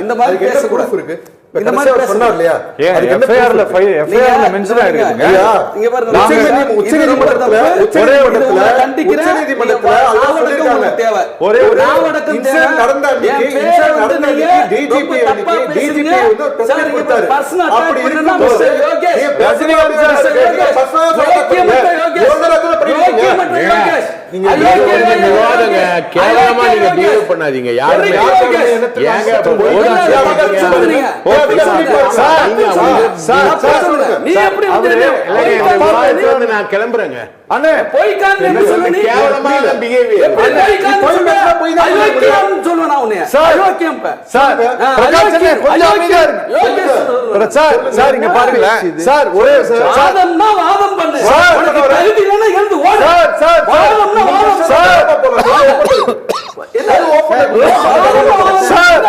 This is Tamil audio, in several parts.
இந்த மாதிரி பேசக்கூடாது இருக்கு? இந்த மாதிரி சொன்னார் இல்லையா? ஏன் அதுக்கு என்ன FIR ல proof ஃபை- இருக்கு? FIR ல நீங்க- mention நீங்க- ஆயிருக்குதுங்க. ஐயா, இங்க பாருங்க, உச்ச நாங்க- நீதி- உச்ச இது ரொம்ப நீதிமன்றத்துல- தப்பு. உச்ச ஒரே ஒரு நீதிமன்றத்துல- இதுல கண்டிக்கிறேன். உச்ச நீதிமன்றத்துல நீங்க அதுதான் நாவடக்கம் சொல்லியிருக்காங்க. உங்களுக்கு தேவை. ஒரே ஒரு நாவடக்கம் தேவை. நடந்த அன்னைக்கு, வந்து நடந்த அன்னைக்கு தப்பா அன்னைக்கு. DGP வந்து நீங்க கொடுத்தாரு. அப்படி இருக்கும்போது ரஜினிகாந்த் சார் Mr. நீங்க. விவாதங்க. கேவலமா நீங்க பிஹேவ். பண்ணாதீங்க. யாருமே? ஏங்க போய் பொய் காரணம் நான் கிளம்புறேங்க. அண்ணே சொல்ல நீ? கேவலமான பிஹேவியர் பொய் பொய் தான் உன்னைய. சார். சார் கொஞ்சம் அமைதியா. இருங்க. சார் சார் இங்க பாருங்களேன். சார் ஒரே சார் வாதம்னா வாதம் பண்ணு. சார், உனக்கு தகுதி இல்லைன்னா எழுந்து ஓடு. சார் சார் வாதம்னா வாதம் சார்? சார்?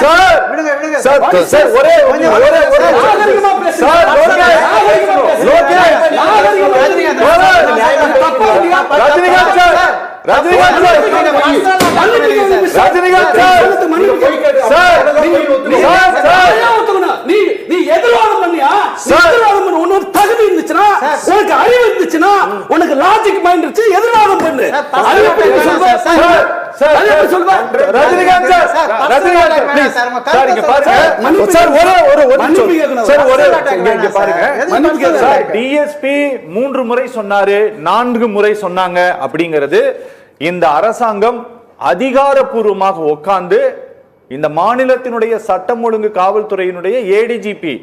சார் விடுங்க, விடுங்க. சார் சார் ஒரே ஒரே ஒரே நாகரிகமா பேசுங்க. சார் லோகேஷ் நாகரிகமா பேசுங்க. லோகேஷ் நாகரிகமா பேசுங்க. ரஜினிகாந்த் தப்பா இல்லையா? Rajinikanth sir Rajinikanth sir. Rajinikanth sir. Sir. நீ நீ எதிர்வாதம் பண்ணியா. எதிர்வாதம் பண்ணு. உனக்கு தகுதி இருந்துச்சுன்னா உனக்கு அறிவு இருந்துச்சுன்னா உனக்கு லாஜிக் மைண்ட் இருந்துச்சு எதிர்வாதம் பண்ணு. அது ரஜினிகாந்த் சார் ரஜினிகாந்த் சார். இங்க பாருங்க. சார் ஒரே ஒரு ஒரு. சார் ஒரே இங்க பாருங்க. சார். டிஎஸ்பி மூன்று முறை சொன்னாரு நான்கு முறை சொன்னாங்க அப்படிங்கிறது இந்த அரசாங்கம் அதிகாரப்பூர்வமாக உட்கார்ந்து இந்த மாநிலத்தினுடைய சட்டம் ஒழுங்கு காவல்துறையினுடைய ஏடிஜிபி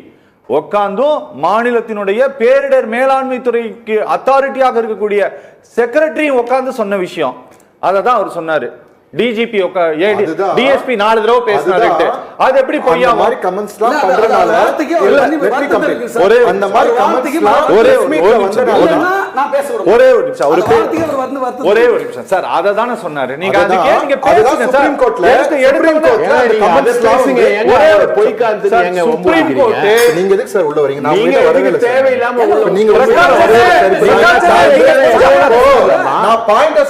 உட்கார்ந்தும் மாநிலத்தினுடைய பேரிடர் மேலாண்மை துறைக்கு அத்தாரிட்டியாக இருக்கக்கூடிய செக்ரட்டரியும் உட்கார்ந்து சொன்ன விஷயம். அதை தான் அவர் சொன்னாரு டிஜிபி. டிஎஸ்பி நாலு தடவை பேசினாரு. அது எப்படி அந்த பொய்யாம மாதிரி comments எல்லாம் பண்றதுனால ஒரு அந்த மாதிரி மாறு- ஒரே- ஒரு நிமிஷம். நான் பேச ஒரே ஒரு நிமிஷம் நிமிஷம். சார் அதை தானே சொன்னாரு. நீங்க அதுதான். அதுக்கே நீங்க அதுதான் பேசுங்க சுப்ரீம் சார். கோர்ட்ல- எடுத்து ஏங்க, நீங்க ஒரே ஒரு சுப்ரீம் எதுக்கு சார் உள்ள வரீங்க? நான் உங்ககிட்ட வரவே. தேவையில்லாம உள்ள நீங்க உள்ள சொல்ல நான் பாயிண்ட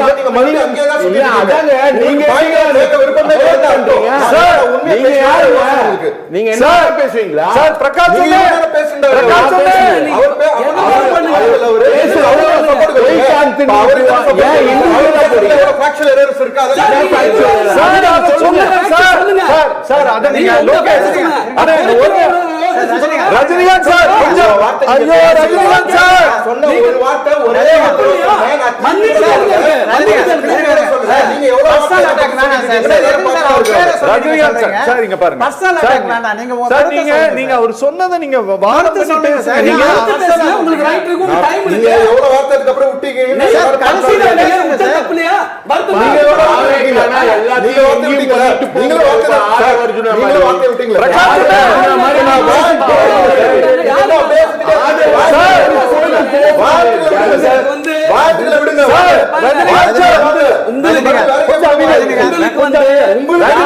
இல்ல நீங்க மறுபடியும் தான் அதாங்க. நீங்க எதுக்கு கேட்க விருப்பமே சார், நீங்க யாருங்க? நீங்க என்ன சார், பேசுவீங்களா சார் பிரகாஷ்? பிரகாஷ் அவர் பே- அவர் ரஜினிகாந்த் சார் ஐயோ ரஜினிகாந்த் சார்! சொன்ன ஒரு வார்த்தை ஒரே வார்த்தை வார்த்தை ரஜினிகாந்த் சார். சார் இங்க பாருங்க. சார். நீங்க நீங்க. அவர் சொன்னதை நீங்க பேசுங்க. உங்களுக்கு நீங்க. எவ்வளவு வார்த்தை அதுக்கப்புறம் விட்டீங்க? உங்களுக்கு